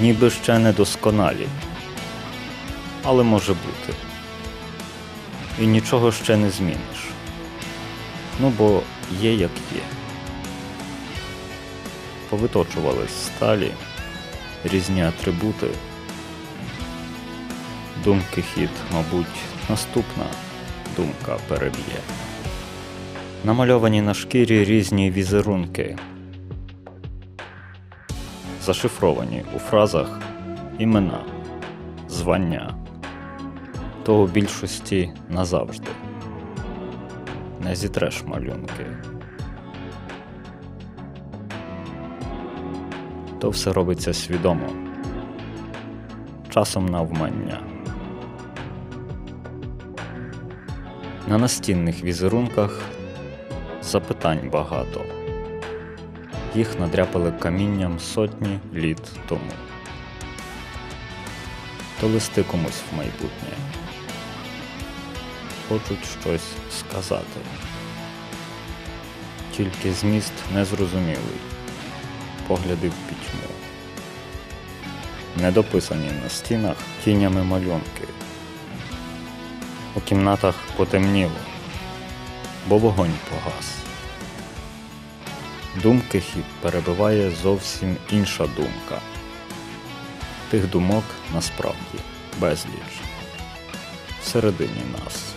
ніби ще не досконалі, але може бути. І нічого ще не зміниш. Ну бо є як є. Повиточувались сталі, різні атрибути. Думки хід, мабуть, наступна думка переб'є. Намальовані на шкірі різні візерунки, зашифровані у фразах імена, звання, то у більшості назавжди. Не зітреш малюнки. То все робиться свідомо, часом навмання. На настінних візерунках запитань багато. Їх надряпали камінням сотні літ тому. То листи комусь в майбутнє. Хочуть щось сказати. Тільки зміст незрозумілий, погляди в пітьму. Недописані на стінах тінями малюнки. У кімнатах потемніло, бо вогонь погас. Думки хід перебиває зовсім інша думка. Тих думок насправді безліч всередині нас.